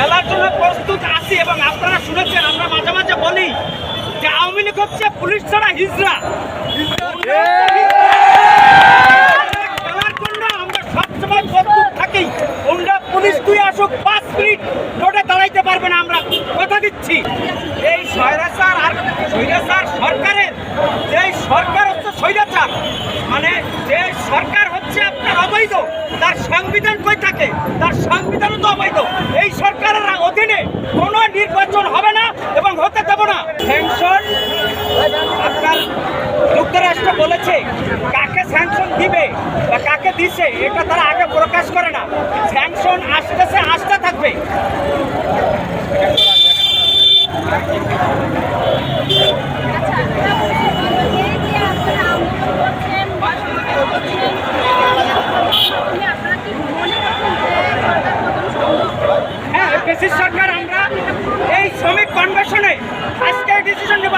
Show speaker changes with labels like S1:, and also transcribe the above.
S1: খেলার জন্য প্রস্তুত আছি এবং আপনারা শুনেছেন, আমরা মাঝে মাঝে বলি যে আওয়ামী লীগ হচ্ছে পুলিশ ছাড়া আমরা সবসময় থাকি। পুলিশ তুই আসুক, পাঁচ মিনিট দাঁড়াইতে পারবে না আমরা। কথা দিচ্ছি। এই আর সরকারের যে সরকার হচ্ছে মানে সরকার হচ্ছে আপনার তার সংবিধান থাকে তার সংবিধানও তো অবৈধ এই সরকারের অধীনে কোনো নির্বাচন হবে না এবং হতে দেব না। যুক্তরাষ্ট্র বলেছে, কাকে স্যাংশন দিবে বা কাকে দিছে, এটা তারা আগে প্রকাশ করে না। স্যাংশন আসতেছে আসতে থাকবে। হ্যাঁ বেশি সরকার আমরা শ্রমিক কনভেশনে আজকে ডিসিশন নেব।